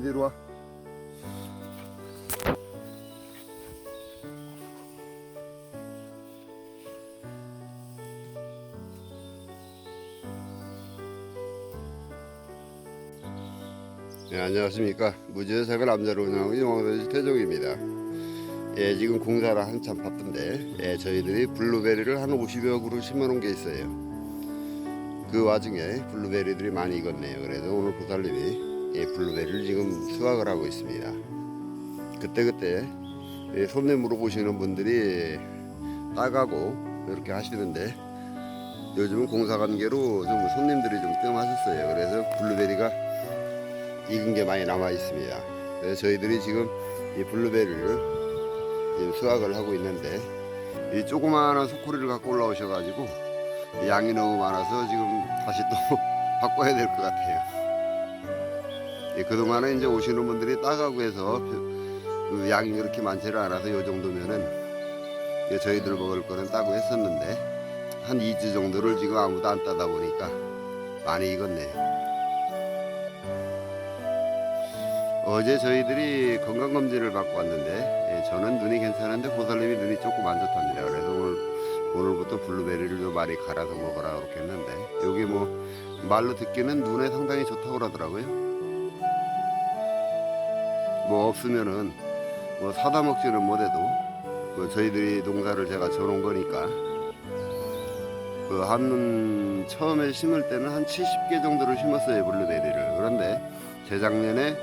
혜원이 이리 와. 네, 안녕하십니까. 무지개색을 남자로 운영하고 영화배우 태종입니다. 예, 지금 공사를 한참 바쁜데, 예, 저희들이 블루베리를 한 50여 그루 심어 놓은 게 있어요. 그 와중에 블루베리들이 많이 익었네요. 그래서 오늘 보살님이 예, 블루베리를 지금 수확을 하고 있습니다. 그때그때 예, 손님 물어보시는 분들이 따가고 이렇게 하시는데 요즘은 공사 관계로 좀 손님들이 좀 뜸하셨어요. 그래서 블루베리가 익은 게 많이 남아 있습니다. 그래서 저희들이 지금 이 블루베리를 지금 수확을 하고 있는데 이 조그마한 소쿠리를 갖고 올라오셔가지고 양이 너무 많아서 지금 다시 또 바꿔야 될 것 같아요. 예, 그동안에 이제 오시는 분들이 따가고 해서 그 양이 그렇게 많지를 않아서 이 정도면은 예, 저희들 먹을 거는 따고 했었는데 한 2주 정도를 지금 아무도 안 따다 보니까 많이 익었네요. 어제 저희들이 건강검진을 받고 왔는데 예, 저는 눈이 괜찮은데 보살님이 눈이 조금 안 좋답니다. 그래서 오늘 오늘부터 블루베리를 좀 많이 갈아서 먹으라 그렇게 했는데 여기 뭐 말로 듣기는 눈에 상당히 좋다고 그러더라고요. 뭐 없으면은 뭐 사다 먹지는 못해도 뭐 저희들이 농사를 제가 져놓은 거니까 그한 처음에 심을 때는 한 70개 정도를 심었어요 블루베리를 그런데 재작년에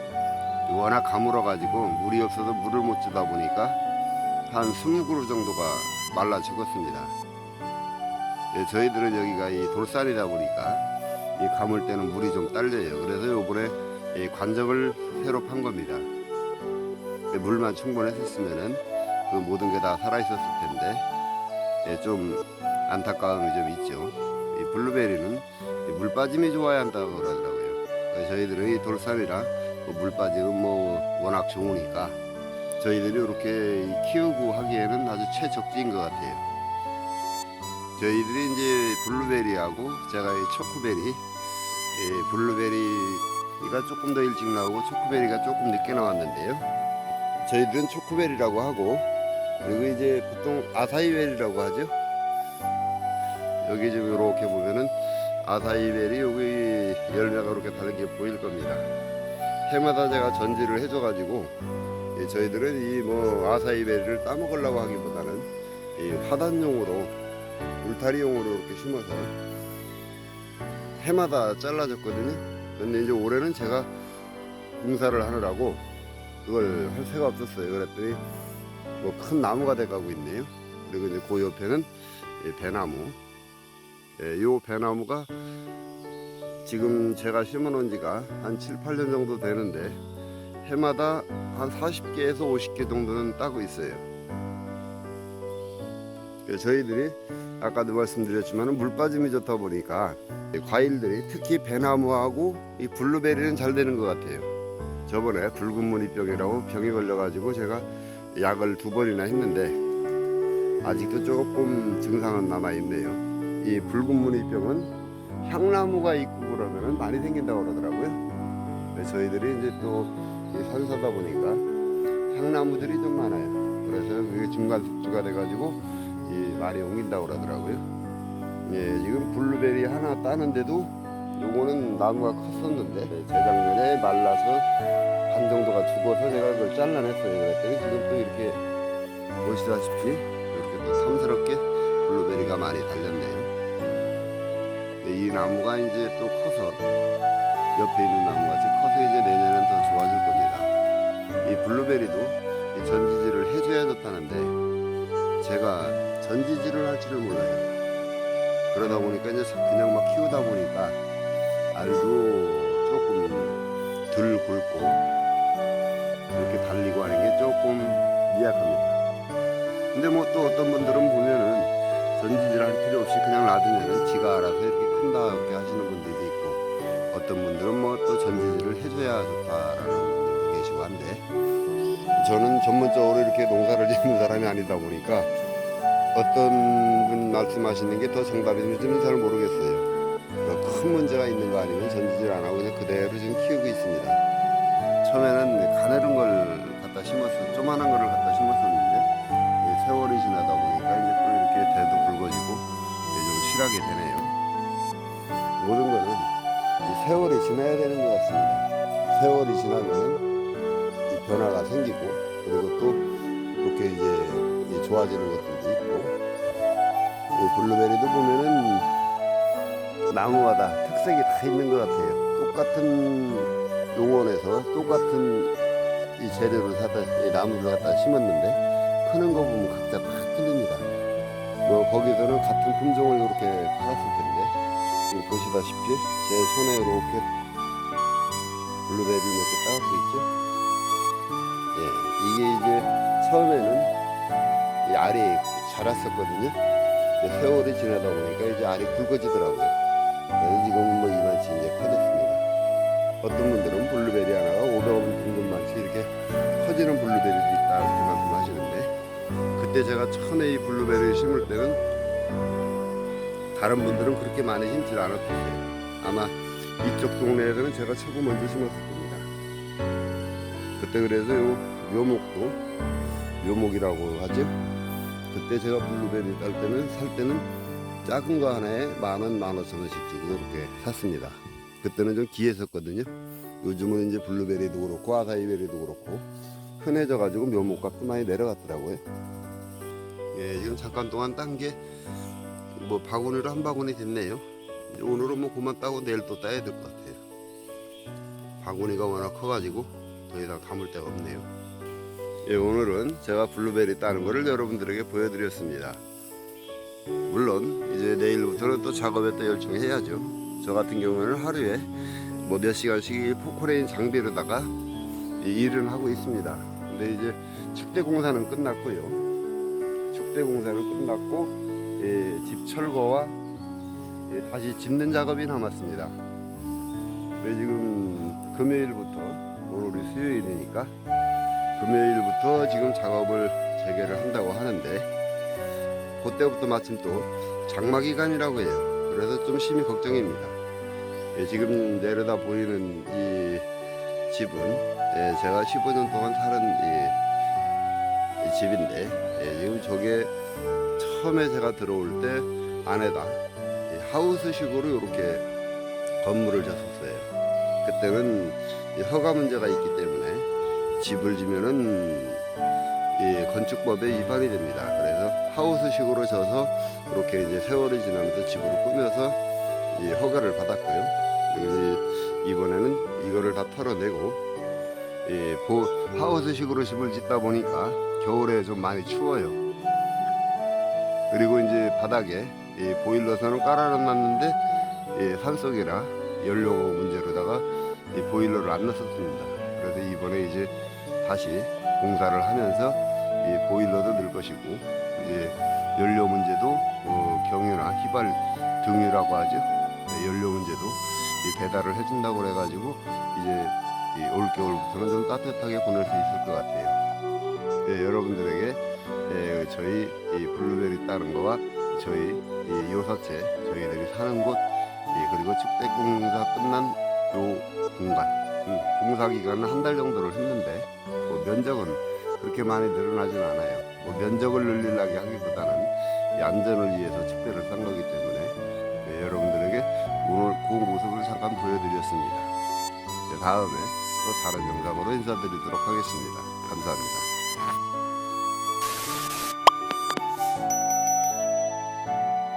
워낙 가물어 가지고 물이 없어서 물을 못 주다 보니까 한 20그루 정도가 말라 죽었습니다. 예, 저희들은 여기가 이 돌산이다 보니까 이 감을 때는 물이 좀 딸려요. 그래서 요번에 이 관적을 새로 판 겁니다. 예, 물만 충분했었으면은 그 모든 게 다 살아 있었을 텐데 예, 좀 안타까움이 좀 있죠. 이 블루베리는 이물 빠짐이 좋아야 한다고 그러더라고요. 저희들은 이 돌산이라 뭐물 빠짐은 뭐 워낙 좋으니까 저희들이 이렇게 키우고 하기에는 아주 최적지인 것 같아요. 저희들이 이제 블루베리하고 제가 이 초코베리, 예, 블루베리가 조금 더 일찍 나오고 초코베리가 조금 늦게 나왔는데요. 저희들은 초코베리라고 하고 그리고 이제 보통 아사이베리라고 하죠. 여기 지금 이렇게 보면은 아사이베리 여기 열매가 이렇게 다른 게 보일 겁니다. 해마다 제가 전지를 해줘가지고 예, 저희들은 이 뭐 아사이베리를 따먹으려고 하기보다는 이 화단용으로 울타리용으로 이렇게 심어서 해마다 잘라줬거든요. 근데 이제 올해는 제가 공사를 하느라고 그걸 할 새가 없었어요. 그랬더니 뭐 큰 나무가 돼가고 있네요. 그리고 이제 그 옆에는 이 배나무. 예, 요 배나무가 지금 제가 심어 놓은 지가 한 7, 8년 정도 되는데 해마다 한 40개에서 50개 정도는 따고 있어요. 예, 저희들이 아까도 말씀드렸지만 물 빠짐이 좋다 보니까 이 과일들이 특히 배나무하고 이 블루베리는 잘 되는 것 같아요. 저번에 붉은 무늬병이라고 병이 걸려가지고 제가 약을 두 번이나 했는데 아직도 조금 증상은 남아 있네요. 이 붉은 무늬병은 향나무가 있고 그러면은 많이 생긴다고 그러더라고요. 저희들이 이제 또이 산사다 보니까 향나무들이 좀 많아요. 그래서 그게 중간 숙주가 돼가지고 이 많이 옮긴다고 그러더라고요. 예, 지금 블루베리 하나 따는데도 요거는 나무가 컸었는데 재작년에 말라서 반 정도가 죽어서 제가 그걸 잘라냈어요. 그랬더니 지금 또 이렇게 보시다시피 이렇게 또 삼스럽게 블루베리가 많이 달렸네요. 이 나무가 이제 또 커서 옆에 있는 나무같이 커서 이제 내년엔 더 좋아질 겁니다. 이 블루베리도 이 전지질을 해줘야 좋다는데 제가 전지질을 할 줄을 몰라요. 그러다 보니까 이제 그냥 막 키우다 보니 해줘야 좋다라는 분들도 계시고 한데 저는 전문적으로 이렇게 농사를 짓는 사람이 아니다 보니까 어떤 분 말씀하시는 게 더 정답인지는 잘 모르겠어요. 뭐큰 문제가 있는 거 아니면 전지질 안 하고 그냥 그대로 지금 키우고 있습니다. 처음에는 가늘은 걸 갖다 심었어 조만한 거를 갖다 심었었는데 이 세월이 지나다 보니까 이제 또 이렇게 대도 붉어지고 이제 좀 실하게 되네요. 모든 거는 이 세월이 지나야 되는 것 같습니다. 세월이 지나면 이 변화가 생기고 그리고 또 이렇게 이제 이 좋아지는 것들도 있고 이 블루베리도 보면은 나무마다 특색이 다 있는 것 같아요. 똑같은 농원에서 똑같은 이 재료를 사다 이 나무를 갖다 심었는데 크는 거 보면 각자 다 틀립니다. 뭐 거기서는 같은 품종을 이렇게 팔았을 텐데 보시다시피 제 손에 이렇게 블루베리를 몇개 따갖고 있죠. 예, 이게 이제 처음에는 이 알이 자랐었거든요. 세월이 지나다 보니까 이제 알이 굵어지더라고요. 그래서 지금 뭐 이만치 이제 커졌습니다. 어떤 분들은 블루베리 하나가 500원 등급만치 이렇게 커지는 블루베리도 있다 이렇게 말씀하시는데 그때 제가 처음에 이 블루베리를 심을 때는 다른 분들은 그렇게 많이 심질 않았어요. 아마 이쪽 동네에서는 제가 최고 먼저 심었을 겁니다. 그때 그래서 요 묘목도 묘목이라고 하죠. 그때 제가 블루베리 딸 때는 살 때는 작은 거 하나에 만 원, 만 오천 원씩 주고 이렇게 샀습니다. 그때는 좀 귀했었거든요. 요즘은 이제 블루베리도 그렇고 아사이베리도 그렇고 흔해져 가지고 묘목값도 많이 내려갔더라고요. 예, 지금 잠깐 동안 딴 게 뭐 바구니로 한 바구니 됐네요. 오늘은 뭐 그만 따고 내일 또 따야 될 것 같아요. 바구니가 워낙 커가지고 더 이상 담을 데가 없네요. 예, 오늘은 제가 블루베리 따는 거를 여러분들에게 보여드렸습니다. 물론 이제 내일부터는 또 작업에 또 열중히 해야죠. 저 같은 경우에는 하루에 뭐 몇 시간씩 이 포크레인 장비로다가 이 일을 하고 있습니다. 근데 이제 축대 공사는 끝났고요. 축대 공사는 끝났고 예, 집 철거와 예, 다시 짓는 작업이 남았습니다. 지금 금요일부터 오늘이 수요일이니까 금요일부터 지금 작업을 재개를 한다고 하는데 그때부터 마침 또 장마 기간이라고 해요. 그래서 좀 심히 걱정입니다. 예, 지금 내려다 보이는 이 집은 예, 제가 15년 동안 살은 이, 이 집인데 예, 지금 저게 처음에 제가 들어올 때 안에다 이 하우스식으로 이렇게 건물을 졌었어요. 그때는 이 허가 문제가 있기 때문에 집을 지면은 이 건축법에 위반이 됩니다. 그래서 하우스식으로 져서 이렇게 이제 세월이 지나면서 집으로 꾸며서 이 허가를 받았고요. 이제 이번에는 이거를 다 털어내고 하우스식으로 집을 짓다 보니까 겨울에 좀 많이 추워요. 그리고 이제 바닥에 이 보일러선을 깔아놨는데 이 산속이라 연료 문제로다가 이 보일러를 안 넣었습니다. 그래서 이번에 이제 다시 공사를 하면서 이 보일러도 넣을 것이고 이제 연료 문제도 어, 경유나 휘발 등유라고 하죠. 네, 연료 문제도 이 배달을 해준다고 그래가지고 이제 이 올겨울부터는 좀 따뜻하게 보낼 수 있을 것 같아요. 예, 여러분들에게 예, 저희 이 블루베리 따는 거와 저희 이 요사체 저희들이 사는 곳 예, 그리고 축대 공사 끝난 요 공간 음, 공사 기간은 한 달 정도를 했는데 뭐 면적은 그렇게 많이 늘어나진 않아요. 뭐 면적을 늘리려고 하기보다는 이 안전을 위해서 축대를 싼 거기 때문에 예, 여러분들에게 오늘 그 모습을 잠깐 보여드렸습니다. 예, 다음에 또 다른 영상으로 인사드리도록 하겠습니다. 감사합니다.